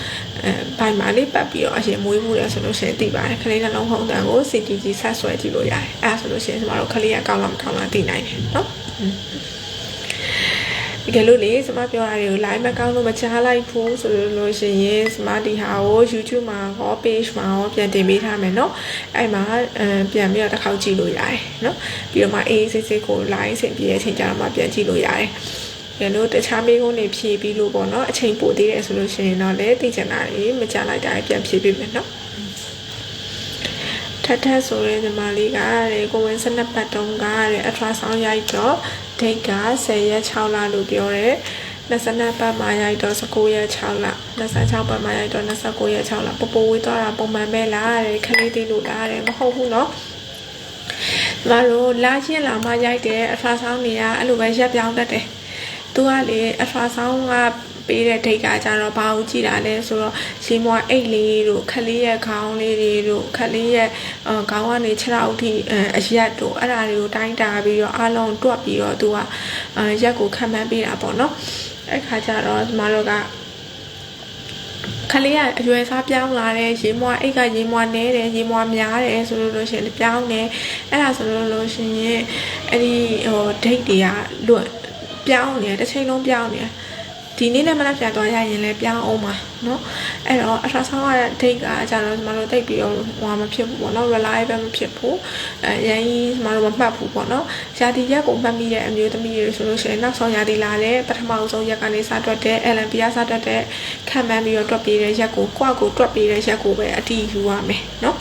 အဲဘိုင်မာလေးပတ်ပြီးတော့အရင်မွေးမှုလဲဆိုလို့ရှိရင်သိပါတယ်ကလေးနှလုံးဖုံးတန်ကို CTG ဆက်ဆွဲကြည့်လို့ရတယ်အဲဆိုလို့ရှိရင်ကျမတို့ကလေးကကောင်းလားမကောင်းလားသိနိုင်တယ်နော်တကယ်လို့လေစမပြောတာတွေကို live မကောင်းလို့မချားလိုက်ဘူးဆိုလို့ရှိရင်စမဒီဟာကို YouTube မှာဟော page မှာဟောပြန်တင်ပေးထားမယ်เนาะအဲ့မှာအမ်ပြန်ပြီးတော့တစ်ခေါက်ကြည့်လို့ရတယ်เนาะပြီးတော့မှအေးစစ်စစ်ကို live ဆင်ပြေတဲ့အချိန်ကျတော့မှပြန်ကြည့်လို့ရတယ် ရလို့တခြားမိကုန်းတွေဖြည့်ပြီးလို့ပေါ့နော်အချိန်ပိုသေးတယ်ဆိုလို့ရှိရင်တော့လည်းသိချင်တာတွေမကြလိုက်တာပြန်ဖြည့်ပေးမယ်နော်ထထဆိုတဲ့ညီမလေးကတဲ့ကိုဝင်စနက်ပတ်တုံးကတဲ့အထရာဆောင်းရိုက်တော့ဒိတ်က10ရက်6လလို့ပြောတယ်22ပတ်မှာရိုက်တော့19ရက်6လ26ပတ်မှာရိုက်တော့29ရက်6လပပဝေးသွားတာပုံမှန်ပဲလားတဲ့ခလေးသေးလို့လားတဲ့မဟုတ်ဘူးเนาะမတို့လာချင်းလာမှရိုက်တယ်အထရာဆောင်းနေရအဲ့လိုပဲရက်ပြောင်းတတ်တယ် သူကလေအထရာဆောင်းကပေးတဲ့ဒိတ်ကကြတော့ဘာကိုကြည့်တာလဲဆိုတော့ရှင်းမွားအိတ်လေးတို့ခလေးရဲ့ခေါင်းလေးတွေတို့ခလေးရဲ့ခေါင်းကနေခြေထောက်ထိအရက်တို့အဲ့ဒါတွေကိုတိုင်းတာပြီးတော့အလုံးတွက်ပြီးတော့သူကရက်ကိုခံမှန်းပေးတာပေါ့နော်အဲ့ခါကျတော့ကျမတို့ကခလေးကအရွယ်စားပြောင်းလာတယ်ရေမွားအိတ်ကရေမွားနဲတယ်ရေမွားများတယ်ဆိုလို့လို့ရှိရင်ပြောင်းတယ်အဲ့ဒါဆိုလို့လို့ရှိရင်အဲ့ဒီဟိုဒိတ်တွေကလွတ် ပြောင်းနေတယ်တစ်ချိန်လုံးပြောင်းနေတယ်ဒီနေ့နဲ့မနက်ဖြန်သွားရရင်လည်းပြောင်းအောင်ပါเนาะအဲ့တော့အထရာဆောင်းကဒိတ်ကကြတော့ကျွန်တော်တို့တိတ်ပြီးတော့ဟိုမဖြစ်ဘူးပေါ့เนาะ reliable မဖြစ်ဘူးအဲရန်ကြီးကျွန်တော်တို့မမှတ်ဘူးပေါ့เนาะရာသီရက်ကိုမှတ်မိတဲ့အမျိုးသမီးတွေဆိုလို့ရှိရင်နောက်ဆုံးရာသီလာတဲ့ပထမဆုံးရက်ကနေစတွက်တဲ့ LNP ကစတွက်တဲ့ခံမှန်းပြီးတော့တွက်ပြီးတဲ့ရက်ကိုကွာကိုတွက်ပြီးတဲ့ရက်ကိုပဲအတီးယူရမယ်เนาะ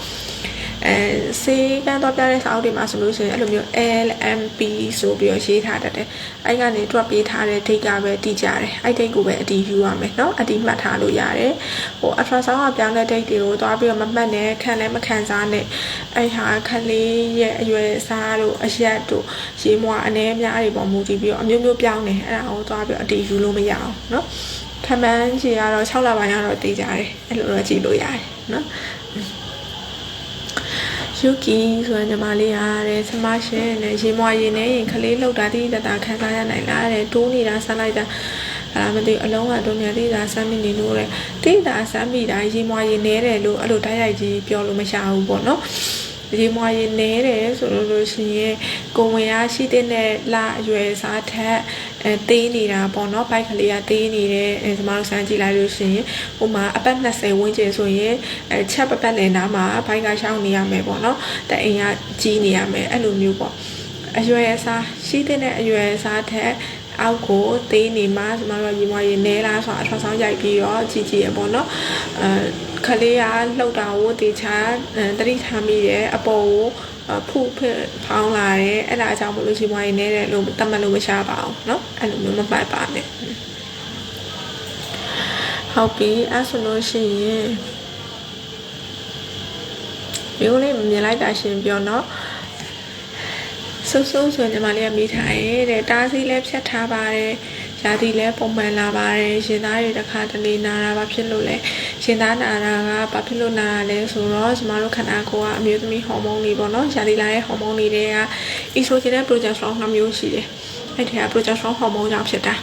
အဲစေးကန်းတော့ပြတဲ့စာအုပ်တွေမှာဆိုလို့ရှိရင်အဲ့လိုမျိုး LMP ဆိုပြီးတော့ရေးထားတတ်တယ်။အဲ့ကနေတွက်ပေးထားတဲ့ date ကပဲတည်ကြတယ်။အဲ့ date ကိုပဲအတည်ယူရမယ်နော်။အတည်မှတ်ထားလို့ရတယ်။ဟို ultrasound ကပြောင်းတဲ့ date တွေကိုတွားပြီးတော့မမှတ်နဲ့ခံလည်းမခံစားနဲ့။အဲ့ဟာခလေးရဲ့အရွယ်အစားတို့အရက်တို့ရေးမွားအနေအများတွေပေါ်မူတည်ပြီးတော့အမျိုးမျိုးပြောင်းနေ။အဲ့ဒါကိုတွားပြီးတော့အတည်ယူလို့မရအောင်နော်။ခမန်းကြီးကတော့6လပိုင်းကတော့တည်ကြတယ်။အဲ့လိုတော့ကြည့်လို့ရတယ်နော်။ ယူကီဆိုတဲ့ညီမလေးဟာတဲ့ဆမရှင်နဲ့ရေမွာရေနဲ့ရင်ခလေးလှုပ်တာတိတတာခံစားရနိုင်လားတဲ့တိုးနေတာဆက်လိုက်တာအဲ့ဒါမသိအလုံးကတုံးနေတိတာဆမ်းမိနေလို့တဲ့တိတာဆမ်းမိတာရေမွာရေနဲတယ်လို့အဲ့လိုတိုက်ရိုက်ကြီးပြောလို့မရဘူးပေါ့နော် ရေမွာရေနဲတယ်ဆိုလို့လို့ရှိရင်ကိုဝင်ရရှိတဲ့လာအရွယ်စားထက်အဲသေးနေတာပေါ့နော်ဘိုက်ကလေးကသေးနေတယ်အဲကျမတို့စမ်းကြည့်လိုက်လို့ရှိရင်ဟိုမှာအပတ်20ဝန်းကျင်ဆိုရင်အဲချက်ပပတ်လည်နားမှာဘိုက်ကရှောင်းနေရမယ်ပေါ့နော်တအိမ်ကကြီးနေရမယ်အဲ့လိုမျိုးပေါ့အရွယ်အစားရှိတဲ့အရွယ်အစားထက် အောက်ကိုသေးနေမှကျမတို့ရေမွားရေနဲလားဆိုတော့အထောက်ဆောင်ရိုက်ပြီးတော့ကြည့်ကြည့်ရပေါ့နော်အဲခလေးကလှုပ်တာကိုတေချာတတိထားမိတယ်အပေါ်ကိုဖုဖောင်းလာတယ်အဲ့ဒါအကြောင်းမလို့ရေမွားရေနဲတယ်လို့တတ်မှတ်လို့မရှားပါဘူးเนาะအဲ့လိုမျိုးမပတ်ပါနဲ့ဟုတ်ပြီအဲ့ဆိုလို့ရှိရင်မျိုးလေးမြင်လိုက်တာရှင်ပြောเนาะ ဆုပ်ဆုပ်ဆိုညီမလေးကမိထားရဲတဲ့တားစီလည်းဖြတ်ထားပါတယ်ရာသီလည်းပုံမှန်လာပါတယ်ရှင်သားတွေတစ်ခါတလေနာတာဘာဖြစ်လို့လဲရှင်သားနာတာကဘာဖြစ်လို့နာတာလဲဆိုတော့ကျမတို့ခန္ဓာကိုယ်ကအမျိုးသမီးဟော်မုန်းတွေပေါ့နော်ရာသီလာရဲ့ဟော်မုန်းတွေတွေက estrogen နဲ့ progesterone နှစ်မျိုးရှိတယ်အဲ့ဒီက progesterone ဟော်မုန်းကြောင့်ဖြစ်တာ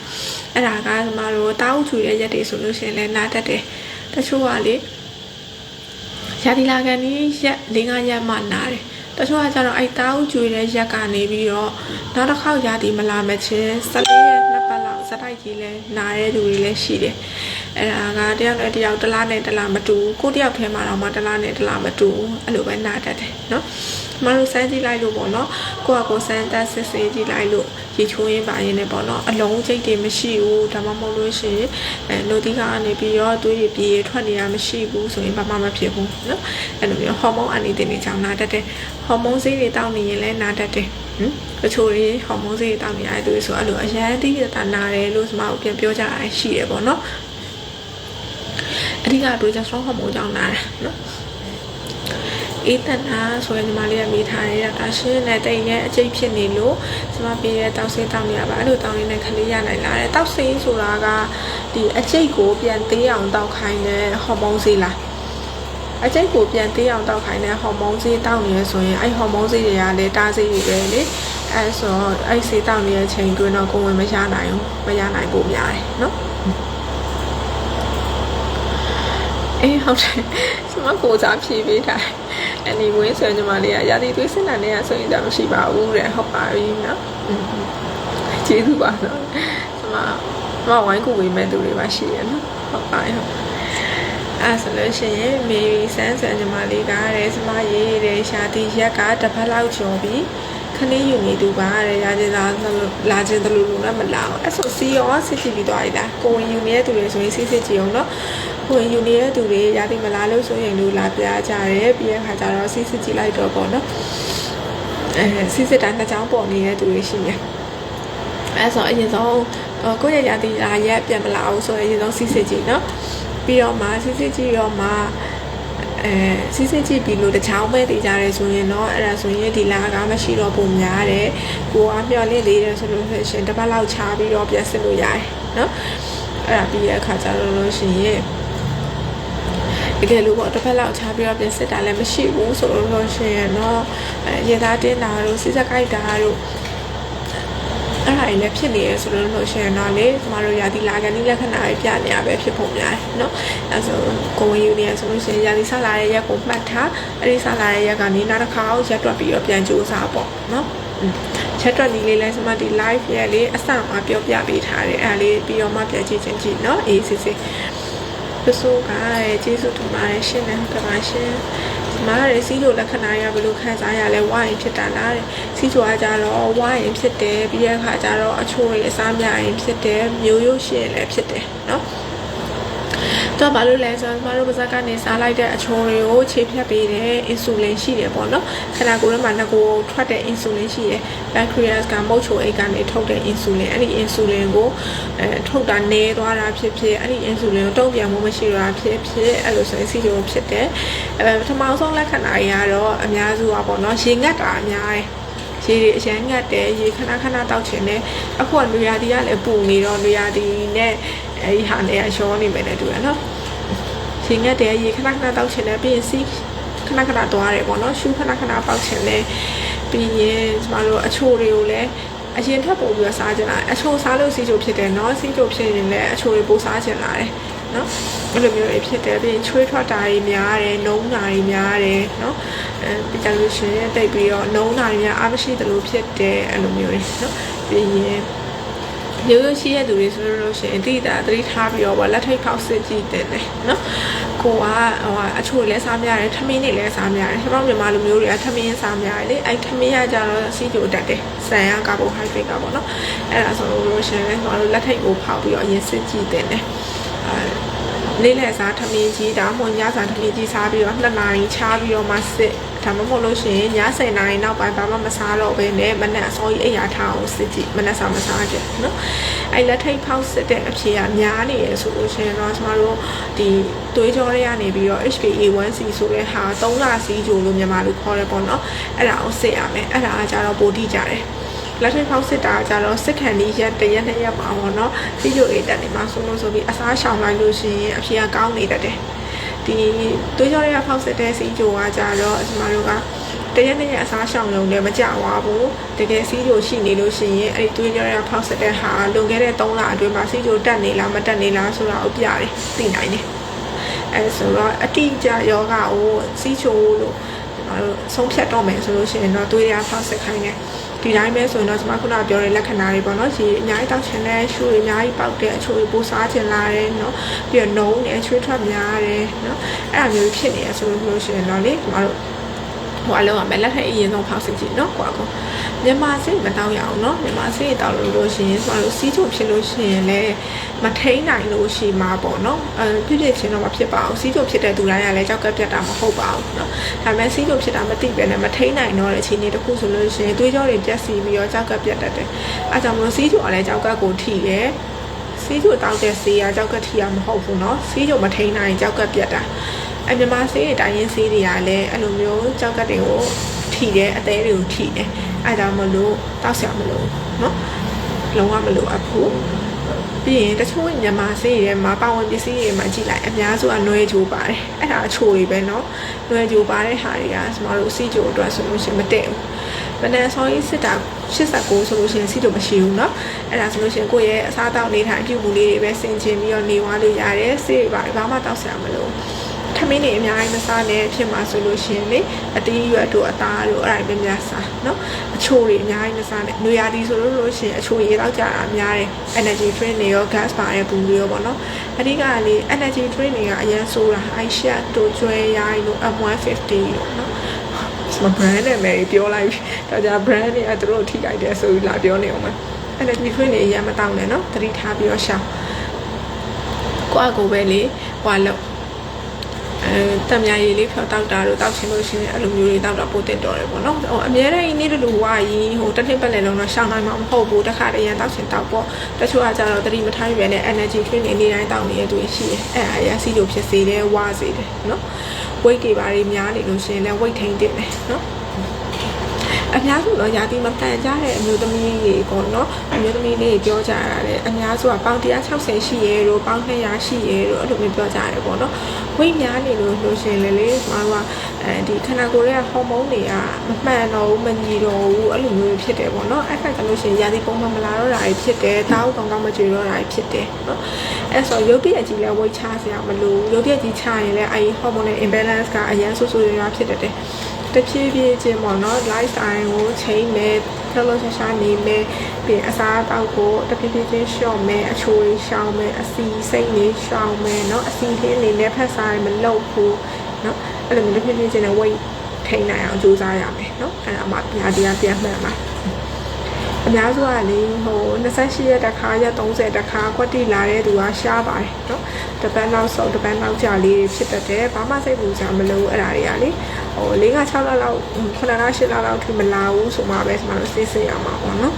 အဲ့ဒါကကျမတို့တားဥချူတဲ့ရက်တွေဆိုလို့ရှိရင်လည်းနာတတ်တယ်တချို့ကလေရာသီလာကန်ကြီးရက်၄၅ရက်မှနာတယ် တချို့ကကျတော့အဲ့တားဥကျွေတဲ့ရက်ကနေပြီးတော့နောက်တစ်ခေါက်ရာသီမလာမချင်း14ရက်နှစ်ပတ်လောက်စတိုက်ကြီးလဲနာတဲ့သူတွေလည်းရှိတယ် အဲ့ဒါကတယောက်နဲ့တယောက်တစ်လားနဲ့တစ်လားမတူကိုတယောက်ထဲမှာတော့မှတစ်လားနဲ့တစ်လားမတူအဲ့လိုပဲနာတတ်တယ်နော်မတို့စမ်းကြည့်လိုက်လို့ပေါ့နော်ကိုကကိုစမ်းတက်စစ်စစ်ကြည့်လိုက်လို့ရေချိုးရင်းပါရင်လည်းပေါ့နော်အလုံးကျိတ်တွေမရှိဘူးဒါမှမဟုတ်လို့ရှိရင်အဲနိုတီကနေပြီးတော့သွေးတွေပြေထွက်နေတာမရှိဘူးဆိုရင်ဘာမှမဖြစ်ဘူးနော်အဲ့လိုမျိုးဟော်မုန်းအနေနဲ့နေကြောင်းနာတတ်တယ်ဟော်မုန်းဆေးတွေတောင်းနေရင်လည်းနာတတ်တယ်ဟင်တချို့တွေဟော်မုန်းဆေးတွေတောင်းနေရတဲ့သူတွေဆိုအဲ့လိုအရန်တိတာနာတယ်လို့ကျွန်မတို့ပြန်ပြောကြတာရှိတယ်ပေါ့နော် အဓိက progesterone hormone ကြောင့်နာတာနော်အေးတန်တာဆိုရင်ညီမလေးကမိထားတယ်ဒါရှင်းနဲ့တိတ်နဲ့အကျိတ်ဖြစ်နေလို့ကျွန်မပေးတဲ့တောက်ဆင်းတောက်နေရပါအဲ့လိုတောက်နေတဲ့ခလေးရနိုင်လာတယ်တောက်ဆင်းဆိုတာကဒီအကျိတ်ကိုပြန်သေးအောင်တောက်ခိုင်းတဲ့ဟော်မုန်းဆေးလားအကျိတ်ကိုပြန်သေးအောင်တောက်ခိုင်းတဲ့ဟော်မုန်းဆေးတောက်နေရဆိုရင်အဲ့ဟော်မုန်းဆေးတွေကလည်းတားဆေးတွေပဲလေအဲဆိုအဲ့ဆေးတောက်နေတဲ့အချိန်တွင်းတော့ကိုယ်ဝင်မရနိုင်ဘူးမရနိုင်ဖို့များတယ်နော် အေးဟုတ်တယ်ကျမကိုစားဖြေးပေးတာအနီဝင်းဆိုရင်ညီမလေးကရာသီသွေးစင်တာနဲ့ဆိုရင်တော့မရှိပါဘူးတဲ့ဟုတ်ပါပြီနော်ကျေးဇူးပါတော့ကျမကျမဝိုင်းကူဝေးမဲ့သူတွေပါရှိရနော်ဟုတ်ပါရဲ့ဟုတ်အဲ့ဆိုလို့ရှိရင်မေရီဆန်းဆန်ညီမလေးကတဲ့ကျမရေးတဲ့ရှာတီရက်ကတစ်ဖက်လောက်ကျော်ပြီးခလေးယူနေသူပါတဲ့ရာကျင်သာလာခြင်းတလူလူနဲ့မလာအောင်အဲ့ဆိုစီရောစစ်ကြည့်ပြီးသွားပြီလားကိုဝင်ယူနေတဲ့သူတွေဆိုရင်စစ်စစ်ကြည့်အောင်နော်ကို ဝင်ယူနေတဲ့သူတွေရာသီမလာလို့ဆိုရင်လူလာပြကြတယ်ပြီးတဲ့ခါကျတော့စစ်စစ်ကြည့်လိုက်တော့ပေါ့နော်အဲစစ်စစ်တိုင်းနှစ်ချောင်းပေါ်နေတဲ့သူတွေရှိတယ်အဲ့ဆိုအရင်ဆုံးကိုယ့်ရဲ့ရာသီလာရက်ပြန်မလာအောင်ဆိုရင်အရင်ဆုံးစစ်စစ်ကြည့်နော်ပြီးတော့မှစစ်စစ်ကြည့်ရောမှအဲစစ်စစ်ကြည့်ပြီးလို့တချောင်းပဲတည်ကြရဲဆိုရင်တော့အဲ့ဒါဆိုရင်ဒီလာကမရှိတော့ပုံများတယ်ကိုကမျောလင့်လေးတယ်ဆိုလို့ရှိရင်တစ်ပတ်လောက်ချားပြီးတော့ပြန်စစ်လို့ရတယ်နော်အဲ့ဒါပြီးတဲ့အခါကျတော့လို့ရှိရင် တကယ်လို့ပေါ့တစ်ဖက်လောက်ချားပြီးတော့ပြန်စစ်တာလည်းမရှိဘူးဆိုလို့ရှိရင်တော့အဲရေသားတင်းတာတို့စစ်စက်ကြိုက်တာတို့အဲ့ဒါကြီးလည်းဖြစ်နေရဆိုလို့လို့ရှိရင်တော့လေကျမတို့ရာသီလာကန်ဒီလက္ခဏာတွေပြနေရပဲဖြစ်ပုံများတယ်เนาะအဲဆိုကိုဝင်ယူနေရဆိုလို့ရှိရင်ရာသီဆက်လာတဲ့ရက်ကိုမှတ်ထားအဲ့ဒီဆက်လာတဲ့ရက်ကနေနောက်တစ်ခါရက်တွက်ပြီးတော့ပြန်ကြိုးစားပေါ့เนาะချက်တွက်ဒီလေးလဲစမဒီ live ရဲ့လေအစမှာပြောပြပေးထားတယ်အဲ့ဒါလေးပြီးတော့မှပြန်ကြည့်ချင်းကြည့်เนาะအေးစစ်စစ် ပြဆိုးကတဲ့ကျေးဇူးတင်ပါတယ်ရှင်နဲ့ဟုတ်ကဲ့ပါရှင်မားတဲ့စီချိုလက္ခဏာရဘယ်လိုခံစားရလဲဝိုင်းဖြစ်တာလားတဲ့စီချိုကကြတော့ဝိုင်းဖြစ်တယ်ပြီးရခါကြတော့အချိုးရအစားများရင်ဖြစ်တယ်မျိုးရိုးရှင်လည်းဖြစ်တယ်နော် တော့ဘာလို့လဲဆိုတော့ကျမတို့ပါဇက်ကနေစားလိုက်တဲ့အချိုးတွေကိုခြေဖြတ်ပေးတဲ့အင်ဆူလင်ရှိတယ်ပေါ့နော်ခန္ဓာကိုယ်ထဲမှာငကိုထွက်တဲ့အင်ဆူလင်ရှိတယ်ဘက်ထရီးယားကမုတ်ချိုအိတ်ကနေထုတ်တဲ့အင်ဆူလင်အဲ့ဒီအင်ဆူလင်ကိုအဲထုတ်တာနည်းသွားတာဖြစ်ဖြစ်အဲ့ဒီအင်ဆူလင်ကိုတုံ့ပြန်မှုမရှိတာဖြစ်ဖြစ်အဲ့လိုဆိုရင်စီဂျိုဖြစ်တယ်အဲပထမဆုံးလက္ခဏာတွေကတော့အများစုပါပေါ့နော်ရေငတ်တာအများတယ်ရေတွေအရန်ငတ်တယ်ရေခဏခဏတောက်ချင်တယ်အခုကလူရသည်ကလည်းပူနေတော့လူရသည်နဲ့ အဲဒီဟာနဲ့ကရောနေမယ်နဲ့တူရနော်ရှင်ငတ်တယ်ရေခဏခဏတောက်ချင်တယ်ပြီးရင်စီးခဏခဏသွားတယ်ပေါ့နော်ရှူးခဏခဏပေါက်ချင်တယ်ပြီးရင်ကျမတို့အချိုတွေကိုလည်းအရင်ထပ်ပို့ပြီးတော့စားချင်တာအချိုစားလို့စီချိုဖြစ်တယ်နော်စီချိုဖြစ်ရင်လည်းအချိုတွေပို့စားချင်လာတယ်နော်အဲ့လိုမျိုးတွေဖြစ်တယ်ပြီးရင်ချွေးထွက်တာတွေများတယ်နှုံးတာတွေများတယ်နော်အဲပြီးကြလို့ရှင်တိတ်ပြီးတော့နှုံးတာတွေများအားမရှိသလိုဖြစ်တယ်အဲ့လိုမျိုးတွေနော်ပြီးရင် ရိုးရိုးရှိရတဲ့သူတွေဆိုလို့ရှိရင်တိတာသတိထားပြီးတော့ဗောလက်ထိတ်ဖောက်စစ်ကြည့်တယ်နော်ကိုကဟိုအချို့လည်းစားများတယ်ထမင်းတွေလည်းစားများတယ်ကျွန်တော်မြန်မာလူမျိုးတွေကထမင်းစားများတယ်လေအဲ့ထမင်းကကြတော့စီးကြိုတက်တယ်ဆန်ရကာဘိုဟိုက်ဒရိတ်ကပေါ့နော်အဲ့ဒါဆိုလို့ရှိရင်လည်းကျွန်တော်တို့လက်ထိတ်ကိုဖောက်ပြီးတော့ရင်စစ်ကြည့်တယ်အဲ လေးလက်စားထမင်းကြီးဒါမှမဟုတ်ညစားထမင်းကြီးစားပြီးတော့နှစ်နာရီချားပြီးတော့မှစစ်ဒါမှမဟုတ်လို့ရှိရင်ည10နာရီနောက်ပိုင်းဘာမှမစားတော့ဘဲနဲ့မနက်အစောကြီးအိယာထားအောင်စစ်ကြည့်မနက်စာမစားကြနော်အဲ့လက်ထိတ်ဖောက်စစ်တဲ့အဖြေကများနေရဆိုလို့ရှိရင်တော့ကျမတို့ဒီသွေးကြောတွေကနေပြီးတော့ HbA1c ဆိုတဲ့ဟာ3လစီးကြိုလို့မြန်မာလိုခေါ်ရပေါ့နော်အဲ့ဒါကိုစစ်ရမယ်အဲ့ဒါကကြတော့ပိုတိကြတယ် လက်ထိတ်ဖောက်စစ်တာကြတော့စစ်ခံဒီရက်တရက်နဲ့ရက်ပါပေါ့နော်ပြီးကြိုအေးတက်နေမှာဆိုလို့ဆိုပြီးအစားရှောင်လိုက်လို့ရှိရင်အဖြေကကောင်းနေတတ်တယ်ဒီသွေးကြောတွေကဖောက်စစ်တဲ့စီးကြိုကကြတော့ကျမတို့ကတရက်နဲ့ရအစားရှောင်လုံးလည်းမကြွားဘူးတကယ်စီးကြိုရှိနေလို့ရှိရင်အဲ့ဒီသွေးကြောတွေကဖောက်စစ်တဲ့ဟာလွန်ခဲ့တဲ့3လအတွင်းမှာစီးကြိုတက်နေလားမတက်နေလားဆိုတာကိုပြတယ်သိနိုင်တယ်အဲဆိုတော့အတိအကျယောဂကိုစီးချိုလို့ကျွန်တော်တို့ဆုံးဖြတ်တော့မယ်ဆိုလို့ရှိရင်တော့သွေးတွေကဖောက်စစ်ခိုင်းတယ် ဒီတိုင်းပဲဆိုရင်တော့ကျွန်မခုနပြောတဲ့လက္ခဏာတွေပေါ့နော်ရေအများကြီးတောက်ချင်တဲ့ရှူတွေအများကြီးပေါက်တဲ့အချိုတွေပိုးစားချင်လာတယ်နော်ပြီးတော့နှုံးတယ်ချွေးထွက်များတယ်နော်အဲ့အမျိုးဖြစ်နေရဆိုလို့ရှိရင်တော့လေကျွန်တော်တို့ ဟိုအလုံးကမဲ့လက်ထက်အရင်ဆုံးဖောက်စစ်ကြည့်နော်ကွာကောမြန်မာစိတ်မတောက်ရအောင်နော်မြန်မာစိတ်တောက်လို့လို့ရှိရင်ကျွန်တော်တို့စီးချိုဖြစ်လို့ရှိရင်လည်းမထိန်နိုင်လို့ရှိမှာပေါ့နော်အဲဖြစ်ဖြစ်ချင်းတော့မဖြစ်ပါဘူးစီးချိုဖြစ်တဲ့သူတိုင်းကလည်းကြောက်ကပြတ်တာမဟုတ်ပါဘူးနော်ဒါပေမဲ့စီးချိုဖြစ်တာမသိပဲနဲ့မထိန်နိုင်တော့တဲ့အခြေအနေတစ်ခုဆိုလို့ရှိရင်သွေးကြောတွေပြက်စီပြီးတော့ကြောက်ကပြတ်တတ်တယ်အဲကြောင့်မလို့စီးချိုကလည်းကြောက်ကကိုထိတယ်စီးချိုတောက်တဲ့ဆေးကကြောက်ကထိရမဟုတ်ဘူးเนาะစီးချိုမထိန်နိုင်ကြောက်ကပြတ်တာ အမြန်မာဆေးတွေတိုင်းရင်းဆေးတွေကလည်းအဲ့လိုမျိုးကြောက်ကတွေကိုထိတယ်အသေးတွေကိုထိတယ်အဲဒါမလို့တောက်ဆရာမလို့เนาะလုံးဝမလို့အဖို့ပြီးရင်တချို့မြန်မာဆေးတွေမှာပါဝင်ပစ္စည်းတွေမှာကြည့်လိုက်အများစုကနွဲကြိုးပါတယ်အဲ့ဒါအချိုတွေပဲเนาะနွဲကြိုးပါတဲ့ဟာတွေကကျမတို့စီကြိုအတွက်ဆိုလို့ရှိရင်မတည့်ဘူးဗနန်ဆောင်းကြီးစစ်တာ89ဆိုလို့ရှိရင်စီကြိုမရှိဘူးเนาะအဲ့ဒါဆိုလို့ရှိရင်ကိုယ့်ရဲ့အစားအသောက်နေထိုင်ပြုမှုလေးတွေပဲဆင်ခြင်ပြီးတော့နေသွားလို့ရတယ်ဆေးတွေပါဘာမှတောက်ဆရာမလို့ ထမင်းတွေအများကြီးမစားနဲ့ဖြစ်မှာဆိုလို့ရှိရင်လေအတီးရွက်တို့အသားတို့အဲ့ဒါပဲများစားနော်အချိုတွေအများကြီးမစားနဲ့နွေရာသီဆိုလို့လို့ရှိရင်အချိုရေတော့ကြတာများတယ် energy drink တွေရော gas ပါတဲ့ဘူးတွေရောပေါ့နော်အဓိကလေ energy drink တွေကအရင်ဆိုးတာအိုက်ရှက်တို့ကျွဲရိုင်းတို့ M150 တို့နော်စမ brand နဲ့မယ်ပြောလိုက်တော့じゃ brand တွေကသူတို့ထိကြိုက်တယ်ဆိုပြီးလာပြောနေအောင်မယ် energy drink တွေအရင်မတောင်းနဲ့နော်သတိထားပြီးတော့ရှောင်းကိုယ့်အကိုပဲလေဟွာလို့အဲ တံမြာရည်လေးဖြောတောက်တာတို့တောက်ချင်လို့ရှိရင်အဲ့လိုမျိုးတွေတောက်တာပိုတင်တော်တယ်ပေါ့နော်ဟိုအများနဲ့နေ့တူတူဟွာကြီးဟိုတစ်နှစ်ပတ်လည်လုံးတော့ရှောင်းနိုင်မှာမဟုတ်ဘူးတစ်ခါတည်းရန်တောက်ချင်တောက်ပေါ့တချို့ကကြတော့တတိမထားရွယ်နဲ့ energy drink တွေနေ့တိုင်းတောက်နေတဲ့သူရှိတယ်အဲ့အရာစီလိုဖြစ်စေတယ်ဝါစေတယ်နော် weight တွေပါတွေများနေလို့ရှိရင်လည်း weight ထိန်တင်တယ်နော် အများစုတော့ယာတိမတန်ကြတဲ့အမျိုးသမီးတွေပေါ့နော်အမျိုးသမီးလေးပြောကြရတယ်အများစုကပေါင်160ရှိရဲတို့ပေါင်200ရှိရဲတို့အဲ့လိုမျိုးပြောကြရတယ်ပေါ့နော်ဝိတ်များနေလို့လို့ရှင်လေလေကျမတို့ကအဲဒီခန္ဓာကိုယ်ရဲ့ဟော်မုန်းတွေကမမှန်တော့ဘူးမညီတော့ဘူးအဲ့လိုမျိုးဖြစ်တယ်ပေါ့နော်အဲ့ခါကျလို့ရှင်ယာတိပုံမှန်မလာတော့တာဖြစ်တယ်တောင်းကောင်းကောင်းမကြွေတော့တာဖြစ်တယ်နော်အဲ့ဆိုရုပ်ပြည့်အကြီးလဲဝိတ်ချစရာမလိုရုပ်ပြည့်ကြီးချရင်လည်းအဲဒီဟော်မုန်းရဲ့ imbalance ကအရန်ဆူဆူရွာရွာဖြစ်တတ်တယ် တဖြည်းဖြည်းချင်းပေါ့နော် lifestyle ကိုချိန်မယ်လှလှရှားရှားနေမယ်ပြီးအစားအသောက်ကိုတဖြည်းဖြည်းချင်းလျှော့မယ်အချိုတွေရှောင်မယ်အစီစိတ်လေးရှောင်မယ်เนาะအစီထင်းအနေနဲ့ဖက်စားရင်မလုပ်ဘူးเนาะအဲ့လိုမျိုးတဖြည်းဖြည်းချင်းနဲ့ weight ထိန်းနိုင်အောင်ကြိုးစားရမယ်เนาะအဲ့ဒါမှညာတရားပြန်မှန်ပါ အများစုကလေဟို28ရက်တခါရက်30တခါကွက်တိလာတဲ့သူကရှားပါတယ်เนาะတပတ်နောက်ဆုံးတပတ်နောက်ကြလေးဖြစ်တတ်တယ်ဘာမှစိတ်ပူစရာမလိုအဲ့ဒါတွေကလေဟို၄က6လလောက်9လ8လလောက်ထိမလာဘူးဆိုမှပဲကျွန်တော်တို့စိတ်စိတ်ရမှာပေါ့เนาะ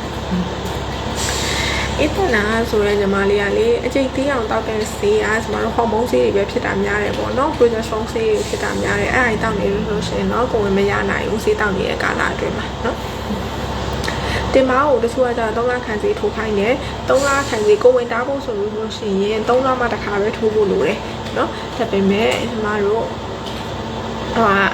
အစ်တနာဆိုတဲ့ညီမလေးကလေအကျိတ်သေးအောင်တောက်တဲ့ဆေးအားကျွန်တော်တို့ဟော်မုန်းဆေးတွေပဲဖြစ်တာများတယ်ပေါ့နော် progesterone ဆေးတွေဖြစ်တာများတယ်အဲ့ဒါတောက်နေလို့ဆိုရင်တော့ကိုယ်ဝင်မရနိုင်ဘူးဆေးတောက်နေတဲ့ကာလအတွင်းမှာနော် တင်မကိုတချို့ကကျတော့3လခံစီထိုးခိုင်းတယ်3လခံစီကိုဝင်တားဖို့ဆိုလို့ရှိရင်3လမှတစ်ခါပဲထိုးဖို့လိုတယ်နော်ဒါပေမဲ့ကျမတို့ဟို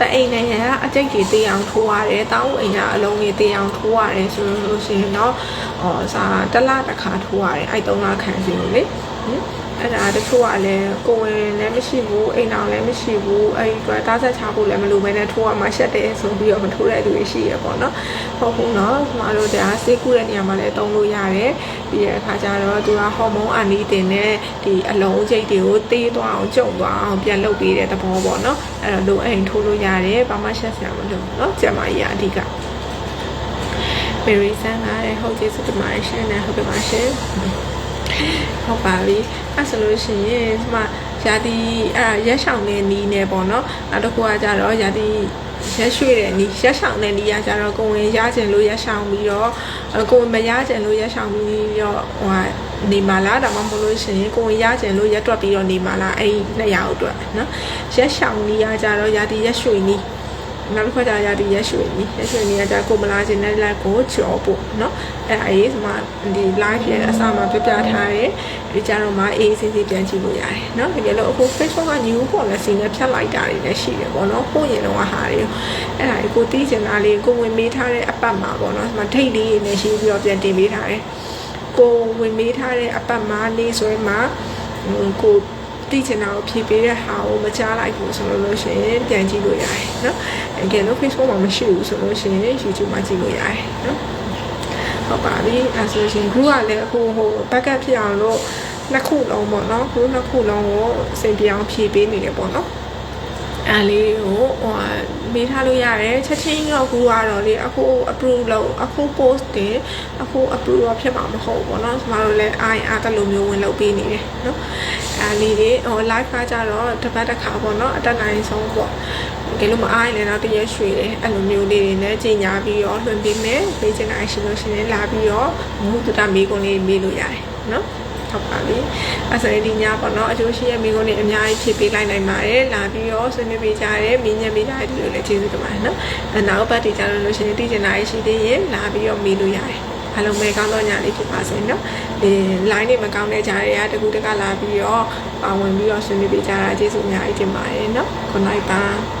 တအိမ်နဲ့ကအကြိတ်ကြီးတေးအောင်ထိုးရတယ်တောင်းအိမ်ကအလုံးကြီးတေးအောင်ထိုးရတယ်ဆိုလို့ရှိရင်တော့ဟောစာတစ်လတစ်ခါထိုးရတယ်အဲ့3လခံစီလို့လေဟင် အဲ့ဒါတချို့ကလည်းကိုဝင်လည်းမရှိဘူးအိမ်အောင်လည်းမရှိဘူးအဲ့ဒီအတွက်တားဆက်ချဖို့လည်းမလိုဘဲနဲ့ထိုးရမှရှက်တယ်ဆိုပြီးတော့မထိုးတဲ့သူတွေရှိရပေါ့နော်ဟုတ်ဘူးနော်ကျမတို့ဒါစေးကူတဲ့နေရာမှာလည်းတုံးလို့ရတယ်ပြီးရအခါကျတော့သူကဟော်မုန်းအနီတင်နဲ့ဒီအလုံးကျိတ်တွေကိုတေးသွားအောင်ကျုံသွားအောင်ပြန်လုပ်ပေးတဲ့သဘောပေါ့နော်အဲ့တော့လိုအိမ်ထိုးလို့ရတယ်ဘာမှရှက်စရာမလိုဘူးနော်ကျမကြီးကအဓိကမေရီဆန်ကလည်းဟုတ်ကျေးဇူးတင်ပါတယ်ရှင်နဲ့ဟုတ်ကဲ့ပါရှင် ဟုတ်ပါပြီအဲ့ဆိုလို့ရှိရင်ဒီမှာယာတီအဲ့ရက်ဆောင်တဲ့နီးနေပေါ့နော်နောက်တစ်ခုကကြတော့ယာတီရက်ရွှေ့တဲ့နီးရက်ဆောင်တဲ့နီးကကြတော့ကိုဝင်ရကျင်လို့ရက်ဆောင်ပြီးတော့ကိုဝင်မရကျင်လို့ရက်ဆောင်ပြီးတော့ဟိုနေမှာလားဒါမှမဟုတ်လို့ရှိရင်ကိုဝင်ရကျင်လို့ရက်တွက်ပြီးတော့နေမှာလားအဲ့ဒီနှစ်ရာအတွက်နော်ရက်ဆောင်နီးကကြတော့ယာတီရက်ရွှေ့နီး နောက်တစ်ခါကျရာဒီရက်ရွှေကြီးရက်ရွှေကြီးကကြာကိုမလာခြင်းနဲ့လက်ကိုကြော်ဖို့เนาะအဲ့ဒါအေးဒီမှာဒီ live ရဲ့အစမှာပြပြထားတယ်ဒီကြတော့မှအေးအေးဆေးဆေးပြန်ကြည့်လို့ရတယ်เนาะတကယ်လို့အခု Facebook က new policy နဲ့ဖြတ်လိုက်တာတွေလည်းရှိတယ်ပေါ့เนาะပို့ရင်တော့ဟာတွေအဲ့ဒါကိုတီးချင်တာလေးကိုဝင်မေးထားတဲ့အပတ်မှာပေါ့เนาะဒီမှာထိတ်လေးနဲ့ရှိပြီးတော့ပြန်တင်ပေးထားတယ်ကိုဝင်မေးထားတဲ့အပတ်မှာလေးဆွဲမှာကို သိချင်တာကိုဖြည့်ပေးတဲ့ဟာကိုမကြားလိုက်ဘူးဆိုလို့ရှိရင်ပြန်ကြည့်လို့ရတယ်နော်အကယ်လို့ Facebook မှာမရှိဘူးဆိုလို့ရှိရင် YouTube မှာကြည့်လို့ရတယ်နော်ဟုတ်ပါပြီအဲဆိုရှင် group ကလည်းဟိုဟို backup ဖြစ်အောင်လို့နှစ်ခုလုံးပေါ့နော် group နှစ်ခုလုံးကိုစိတ်ပြောင်းဖြည့်ပေးနေတယ်ပေါ့နော် အားလေးကိုဟိုမေးထားလို့ရတယ်ချက်ချင်းတော့ကူကတော့လေအခု approve လုပ်အခု post တင်အခု approve တော့ဖြစ်မှာမဟုတ်ဘူးเนาะကျမတို့လည်းအားအားတလို့မျိုးဝင်လုပ်ပေးနေတယ်เนาะအားလေးတွေဟို live ကကြတော့တစ်ပတ်တစ်ခါပေါ့เนาะအတက်နိုင်ဆုံးပေါ့ကဲလို့မအားရင်လည်းတော့တရက်ရွှေတယ်အဲ့လိုမျိုးလေးတွေနဲ့ကြီးညာပြီးတော့လွှင့်ပေးမယ်ပေးချင်တာရှိလို့ရှိရင်လာပြီးတော့မဟုတ်တူတာမေးခွန်းလေးမေးလို့ရတယ်เนาะ ဟုတ်ပါပြီ။အဲဆိုရင်ဒီညပေါ့နော်အကျိုးရှိရဲ့မိကုန်းတွေအများကြီးဖြည့်ပေးလိုက်နိုင်ပါတယ်။လာပြီးတော့ဆွေးနွေးပေးကြရဲမင်းညက်ပေးကြတဲ့လူတွေလည်းကျေးဇူးတင်ပါတယ်နော်။အဲနောက်ပတ်တီကြလို့လို့ရှိရင်တည်ကျင်တာရှိသေးရင်လာပြီးတော့မေးလို့ရတယ်။အားလုံးပဲကောင်းတော့ညလေးဖြစ်ပါစေနော်။ဒီ line တွေမကောင်းတဲ့ကြားတွေကတကူတကလာပြီးတော့ပါဝင်ပြီးတော့ဆွေးနွေးပေးကြတာကျေးဇူးအများကြီးတင်ပါတယ်နော်။ good night ပါ။